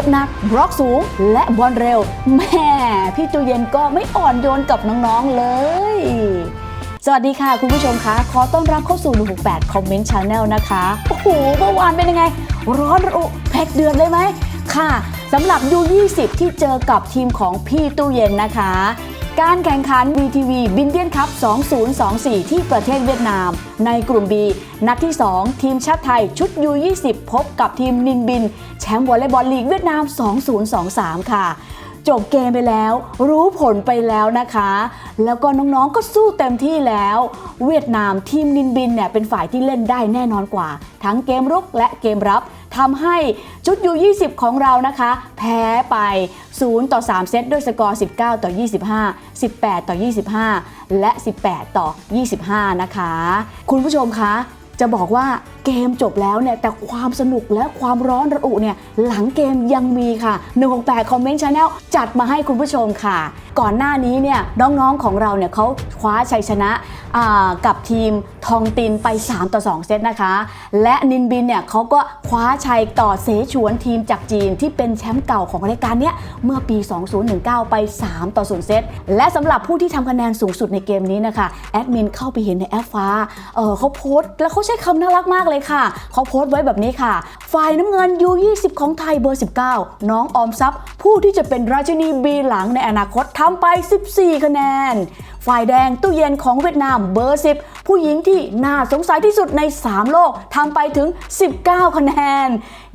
พบนักบล็อกสูงและบอลเร็วแม่พี่ตู้เย็นก็ไม่อ่อนโยนกับน้องๆเลย สวัสดีค่ะคุณผู้ชมคะขอต้อนรับเข้าสู่168คอมเมนต์ชาแนลนะคะ โอ้โหเมื่อวานเป็นยังไง ร้อนระอุแพ็กเดือดเลยไหมค่ะสำหรับยู20 ที่เจอกับทีมของพี่ตู้เย็นนะคะ การแข่งขัน VTV บินเดียนคัพ2024 ที่ประเทศเวียดนาม ในกลุ่ม B นัดที่ 2 ทีมชาติไทยชุด U20 พบกับทีมนินบิน แชมป์วอลเลย์บอลลีกเวียดนาม 2023 ค่ะ จบเกมไปแล้ว รู้ผลไปแล้วนะคะ แล้วก็น้องๆก็สู้เต็มที่แล้ว เวียดนามทีมนินบินเนี่ยเป็นฝ่ายที่เล่นได้แน่นอนกว่า ทั้งเกมรุกและเกมรับ ทำให้ชุดยู20 ของเรานะคะ แพ้ไป 0 ต่อ 3 เซตด้วยสกอร์ 19 ต่อ 25 18 ต่อ 25 และ 18 ต่อ 25 นะคะ คุณผู้ชมคะ จะบอกว่า เกมจบแล้วเนี่ยแต่ความสนุกและความร้อนระอุเนี่ยหลังเกมยังมีค่ะ168คอมเมนต์ชาแนลจัดมาให้คุณผู้ชมค่ะ ก่อนหน้านี้เนี่ยน้องๆของเราเนี่ยเขาคว้าชัยชนะกับทีมทองตินไป 3 ต่อ 2 เซตนะคะ และนินบินเนี่ยเขาก็คว้าชัยต่อเสฉวนทีมจากจีนที่เป็นแชมป์เก่าของรายการเนี้ยเมื่อปี 2019 ไป 3 ต่อ 0 เซต และสำหรับผู้ที่ทำคะแนนสูงสุดในเกมนี้นะคะแอดมินเข้าไปเห็นในแอปฟ้าเออเขาโพสต์แล้วเขาใช้คำน่ารักมากเลยค่ะ เขาโพสต์ไว้แบบนี้ค่ะ ฝ่ายน้ำเงิน U20 ของไทยเบอร์ 19 น้องออมทรัพย์ ผู้ที่จะเป็นราชินีบีหลังในอนาคตทำไป 14 คะแนน ฝ่ายแดงตู้เย็นของเวียดนามเบอร์ 10 ผู้หญิงที่น่าสงสัยที่สุดใน 3 โลกทำไปถึง 19 คะแนน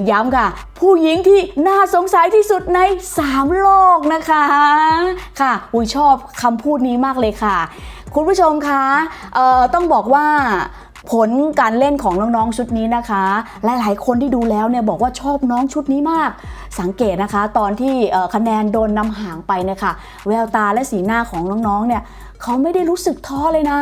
ย้ำค่ะ ผู้หญิงที่น่าสงสัยที่สุดใน 3 โลกนะคะค่ะอุ้ยชอบคำพูดนี้มากเลยค่ะ คุณผู้ชมคะต้องบอกว่า ผลการเล่นของน้องๆชุดนี้นะคะ หลายๆ คนที่ดูแล้วเนี่ยบอกว่าชอบน้องชุดนี้มาก สังเกตนะคะ ตอนที่คะแนนโดนนำห่างไปเนี่ยค่ะแววตาและสีหน้าของน้องๆเนี่ยเขาไม่ได้รู้สึกท้อเลยนะ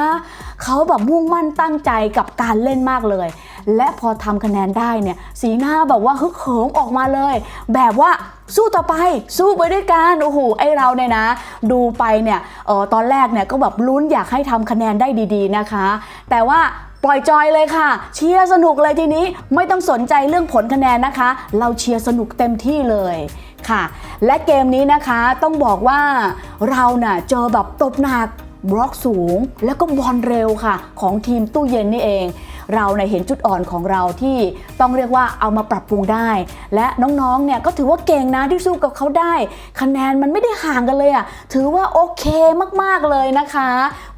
เขาแบบมุ่งมั่นตั้งใจกับการเล่นมากเลย และพอทำคะแนนได้เนี่ยสีหน้าแบบว่าฮึกเหิมออกมาเลย แบบว่าสู้ต่อไป สู้ไปด้วยกันโอ้โหไอเราเนี่ยนะ ดูไปเนี่ยออตอนแรกเนี่ยก็แบบลุ้นอยากให้ทำคะแนนได้ดี ๆนะคะ แต่ว่า ปล่อยจอยเลยค่ะ เชียร์สนุกเลยทีนี้ไม่ต้องสนใจเรื่องผลคะแนนนะคะ เราเชียร์สนุกเต็มที่เลยค่ะ และเกมนี้นะคะต้องบอกว่าเราน่ะเจอแบบตบหนักบล็อกสูง แล้วก็บอลเร็วค่ะ ของทีมตู้เย็นนี่เอง เราเน่ยเห็นจุดอ่อนของเราที่ต้องเรียกว่าเอามาปรับปรุงได้ และน้องๆเนี่ยก็ถือว่าเก่งนะที่สู้กับเขาได้ คะแนนมันไม่ได้ห่างกันเลยอะ่ะถือว่าโอเคมากๆเลยนะคะ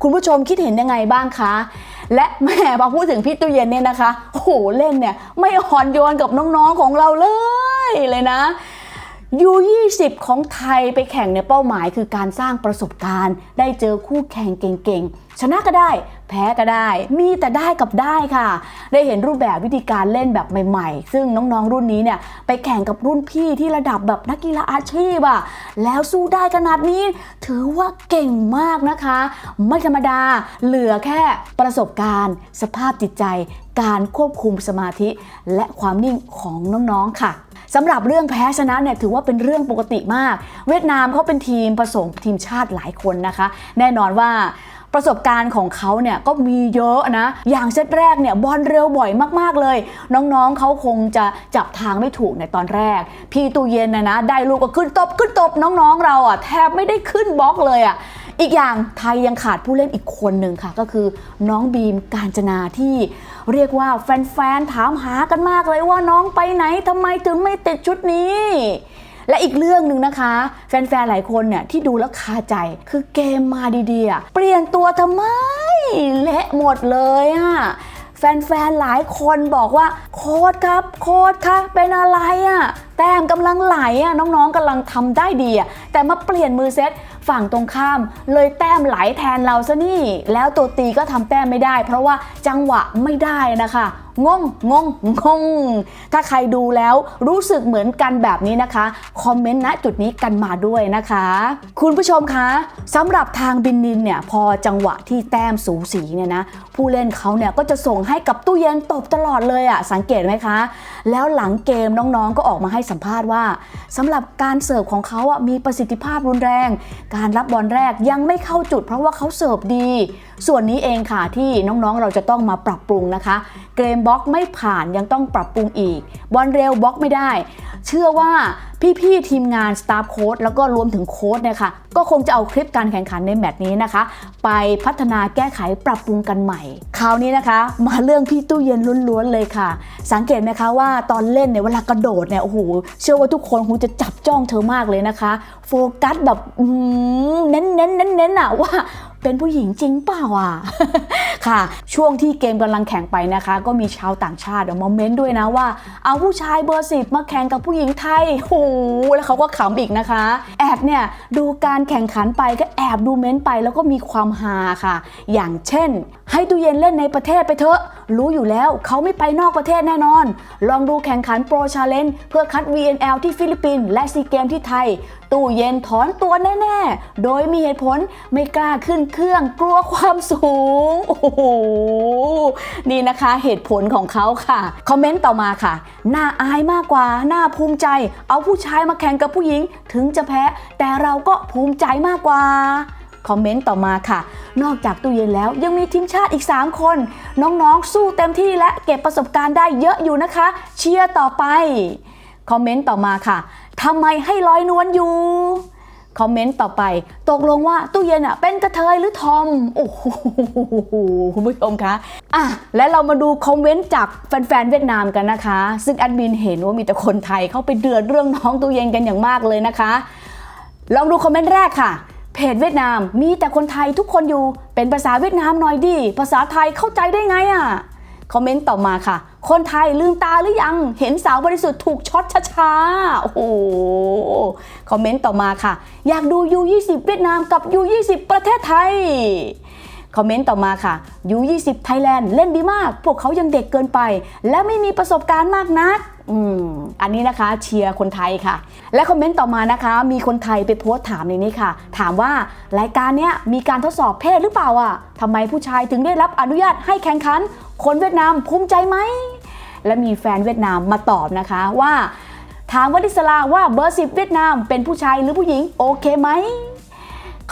คุณผู้ชมคิดเห็นยังไงบ้างคะ และแหม่พอพูดถึงพี่ตู้เย็นเนี่ยนะคะโอ้โหเล่นเนี่ยไม่อ่อนโยนกับน้องๆของเราเลยเลยนะ U20 ของไทยไปแข่งในยเป้าหมายคือการสร้างประสบการณ์ ได้เจอคู่แข่งเก่งๆ ชนะก็ได้ แพ้ก็ได้ มีแต่ได้กับได้ค่ะ ได้เห็นรูปแบบวิธีการเล่นแบบใหม่ ๆ ซึ่งน้องๆรุ่นนี้เนี่ยไปแข่งกับรุ่นพี่ที่ระดับแบบนักกีฬาอาชีพอะแล้วสู้ได้ขนาดนี้ ถือว่าเก่งมากนะคะ ไม่ธรรมดาเหลือแค่ประสบการณ์ สภาพจิตใจ การควบคุมสมาธิ และความนิ่งของน้องๆค่ะสำหรับเรื่องแพ้ชนะเนี่ยถือว่าเป็นเรื่องปกติมาก เวียดนามเขาเป็นทีมผสมทีมชาติหลายคนนะคะ แน่นอนว่า ประสบการณ์ของเขาเนี่ยก็มีเยอะนะ อย่างเซตแรกเนี่ยบอลเร็วบ่อยมากๆเลย น้องๆเขาคงจะจับทางไม่ถูกในตอนแรก พี่ตูเย็นนะนะ ได้ลูกก็ขึ้นตบขึ้นตบน้องๆ เราอะแทบไม่ได้ขึ้นบล็อกเลยอะอีกอย่างไทยยังขาดผู้เล่นอีกคนหนึ่งค่ะ ก็คือน้องบีมการจนาที่เรียกว่าแฟนๆถามหากันมากเลยว่าน้องไปไหนทำไมถึงไม่ติดชุดนี้ และอีกเรื่องหนึ่งนะคะ แฟนๆ หลายคนเนี่ยที่ดูแล้วคาใจคือเกมมาดีๆอะเปลี่ยนตัวทำไม เละหมดเลยอะแฟนๆ หลายคนบอกว่าโค้ดครับ โค้ดคะเป็นอะไรอะ แต้มกำลังไหลอะน้องๆกำลังทำได้ดีอะแต่มาเปลี่ยนมือเซตฝั่งตรงข้าม เลยแต้มไหลแทนเราซะนี่ แล้วตัวตีก็ทำแต้มไม่ได้ เพราะว่าจังหวะไม่ได้นะคะงงงงงง ถ้าใครดูแล้วรู้สึกเหมือนกันแบบนี้นะคะ คอมเมนต์ณจุดนี้กันมาด้วยนะคะ คุณผู้ชมคะสำหรับทางบินนินเนี่ยพอจังหวะที่แต้มสูสีเนี่ยนะผู้เล่นเขาเนี่ยก็จะส่งให้กับตู้เย็นตบตลอดเลยอะ่ะสังเกตไหมคะ แล้วหลังเกมน้องๆก็ออกมาให้สัมภาษณ์ว่าสำหรับการเสิร์ฟของเขาอะมีประสิทธิภาพรุนแรง การรับบอลแรกยังไม่เข้าจุด เพราะว่าเขาเสิร์ฟดี ส่วนนี้เองค่ะที่น้องๆเราจะต้องมาปรับปรุงนะคะ เกมบล็อกไม่ผ่านยังต้องปรับปรุงอีก บอลเร็วบล็อกไม่ได้ เชื่อว่าพี่ๆทีมงานสตาฟโค้ดแล้วก็รวมถึงโค้ดเนี่ยค่ะก็คงจะเอาคลิปการแข่งขันในแมตช์นี้นะคะ ไปพัฒนาแก้ไขปรับปรุงกันใหม่ คราวนี้นะคะ มาเรื่องพี่ตู้เย็นล้วนๆเลยค่ะ สังเกตไหมคะว่าตอนเล่นเนี่ยเวลากระโดดเนี่ยโอ้โหเชื่อว่าทุกคนคงจะจับจ้องเธอมากเลยนะคะ โฟกัสแบบเน้นเน้นเน้นเน้นๆอะว่า เป็นผู้หญิงจริงเปล่าอะค่ะ ช่วงที่เกมกำลังแข่งไปนะคะ ก็มีชาวต่างชาติมาเม้นด้วยนะว่า เอาผู้ชายเบอร์สิบมาแข่งกับผู้หญิงไทยโอ้โหแล้วเขาก็ขำอีกนะคะ แอบเนี่ยดูการแข่งขันไปก็แอบดูเม้นไปแล้วก็มีความฮาค่ะ อย่างเช่น ให้ตู้เย็นเล่นในประเทศไปเถอะ รู้อยู่แล้วเขาไม่ไปนอกประเทศแน่นอน ลองดูแข่งขันโปรชาเลนจ์เพื่อคัด VNL ที่ฟิลิปปินส์และซีเกมที่ไทย ตู้เย็นถอนตัวแน่ๆ โดยมีเหตุผลไม่กล้าขึ้นเครื่องกลัวความสูง โอ้โห นี่นะคะเหตุผลของเขาค่ะ คอมเมนต์ต่อมาค่ะ น่าอายมากกว่า น่าภูมิใจ เอาผู้ชายมาแข่งกับผู้หญิง ถึงจะแพ้ แต่เราก็ภูมิใจมากกว่าคอมเมนต์ต่อมาค่ะ นอกจากตู้เย็นแล้วยังมีทีมชาติอีก 3 คน น้องๆ สู้เต็มที่และเก็บประสบการณ์ได้เยอะอยู่นะคะ เชียร์ต่อไป คอมเมนต์ต่อมาค่ะ ทำไมให้ลอยนวลอยู่ คอมเมนต์ต่อไป ตกลงว่าตู้เย็นอะเป็นกระเทยหรือทอม โอ้โหคุณผู้ชมคะอะและเรามาดูคอมเมนต์จากแฟนๆเวียดนามกันนะคะ ซึ่งแอดมินเห็นว่ามีแต่คนไทยเข้าไปเดือดเรื่องน้องตู้เย็นกันอย่างมากเลยนะคะ ลองดูคอมเมนต์แรกค่ะเพจเวียดนามมีแต่คนไทยทุกคนอยู่เป็นภาษาเวียดนามหน่อยดิภาษาไทยเข้าใจได้ไงอะ่ะ คอมเมนต์ต่อมาค่ะ คนไทยลืมตาหรือยัง เห็นสาวบริสุทธิ์ถูกช็อตช้าๆ โอ้โห คอมเมนต์ต่อมาค่ะ อยากดู U20 เวียดนามกับ U20 ประเทศไทย คอมเมนต์ต่อมาค่ะ U20 Thailand เล่นดีมาก พวกเขายังเด็กเกินไป และไม่มีประสบการณ์มากนักอืมอันนี้นะคะเชียร์คนไทยค่ะ และคอมเมนต์ต่อมานะคะ มีคนไทยไปโพสต์ถามในนี้ค่ะ ถามว่ารายการเนี้ยมีการทดสอบเพศหรือเปล่าอะทำไมผู้ชายถึงได้รับอนุญาตให้แข่งขัน คนเวียดนามภูมิใจไหม และมีแฟนเวียดนามมาตอบนะคะว่า ถามวัดิสลาว่าเบอร์สิบเวียดนามเป็นผู้ชายหรือผู้หญิงโอเคไหม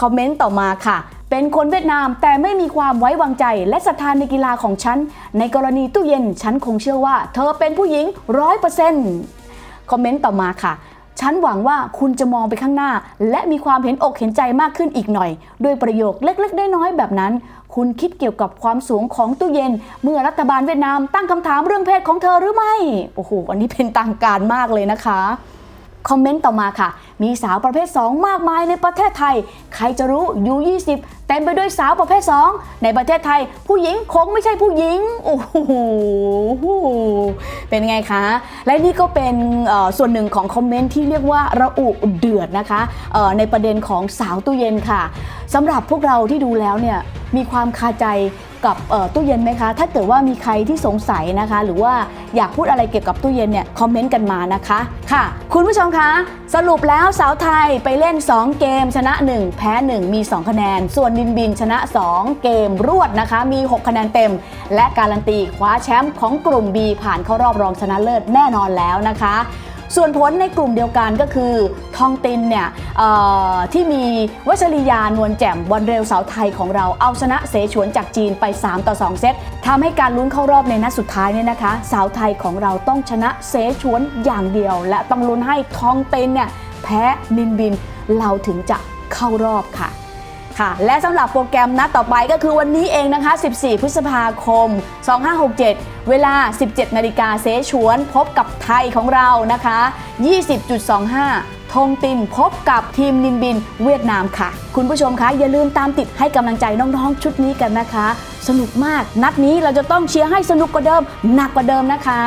คอมเมนต์ต่อมาค่ะ เป็นคนเวียดนามแต่ไม่มีความไว้วางใจและศรัทธานในกีฬาของฉัน ในกรณีตู้เย็นฉันคงเชื่อว่า เธอเป็นผู้หญิงร้อยเปอร์เซ็นต์คอมเมนต์ต่อมาค่ะฉันหวังว่าคุณจะมองไปข้างหน้า และมีความเห็นอกเห็นใจมากขึ้นอีกหน่อย ด้วยประโยคเล็กๆ น้อยๆแบบนั้น คุณคิดเกี่ยวกับความสูงของตู้เย็น เมื่อรัฐบาลเวียดนามตั้งคำถามเรื่องเพศของเธอหรือไม่ โอ้โห อันนี้เป็นทางการมากเลยนะคะ คอมเมนต์ต่อมาค่ะ มีสาวประเภท 2 มากมายในประเทศไทย ใครจะรู้ยู20เต็มไปด้วยสาวประเภท 2 ในประเทศไทย ผู้หญิงคงไม่ใช่ผู้หญิง โอ้โห เป็นไงคะ และนี่ก็เป็นส่วนหนึ่งของคอมเมนต์ที่เรียกว่าระอุเดือดนะคะ ในประเด็นของสาวตู้เย็นค่ะสำหรับพวกเราที่ดูแล้วเนี่ยมีความคาใจ กับตู้เย็นไหมคะ ถ้าเกิดว่ามีใครที่สงสัยนะคะ หรือว่าอยากพูดอะไรเกี่ยวกับตู้เย็นเนี่ยคอมเมนต์กันมานะคะค่ะ คุณผู้ชมคะสรุปแล้วสาวไทยไปเล่น 2 เกม ชนะ 1 แพ้ 1 มี 2 คะแนน ส่วนดินบินชนะ 2 เกมรวดนะคะ มี 6 คะแนนเต็ม และการันตีคว้าแชมป์ของกลุ่ม B ผ่านเข้ารอบรองชนะเลิศแน่นอนแล้วนะคะ ส่วนผลในกลุ่มเดียวกันก็คือทองตินเนี่ยที่มีวัชริยานวลแจ่มบอลเร็วสาวไทยของเราเอาชนะเสฉวนจากจีนไป 3 ต่อ 2 เซตทำให้การลุ้นเข้ารอบในนัดสุดท้ายเนี่ยนะคะ สาวไทยของเราต้องชนะเสฉวนอย่างเดียว และต้องลุ้นให้ทองตินเนี่ยแพ้นินบินเราถึงจะเข้ารอบค่ะ ค่ะ และสำหรับโปรแกรมนัดต่อไปก็คือวันนี้เองนะคะ 14 พฤษภาคม 2567 เวลา 17 นาฬิกาเสฉวน พบกับไทยของเรานะคะ 20.25ธงตินพบกับทีมนินบินเวียดนามค่ะ คุณผู้ชมคะอย่าลืมตามติดให้กำลังใจน้องๆชุดนี้กันนะคะ สนุกมาก นัดนี้เราจะต้องเชียร์ให้สนุกกว่าเดิม หนักกว่าเดิมนะคะ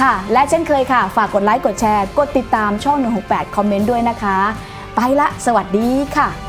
ค่ะ และเช่นเคยค่ะ ฝากกดไลค์กดแชร์ กดติดตามช่อง 168 คอมเมนต์ด้วยนะคะ ไปละ สวัสดีค่ะ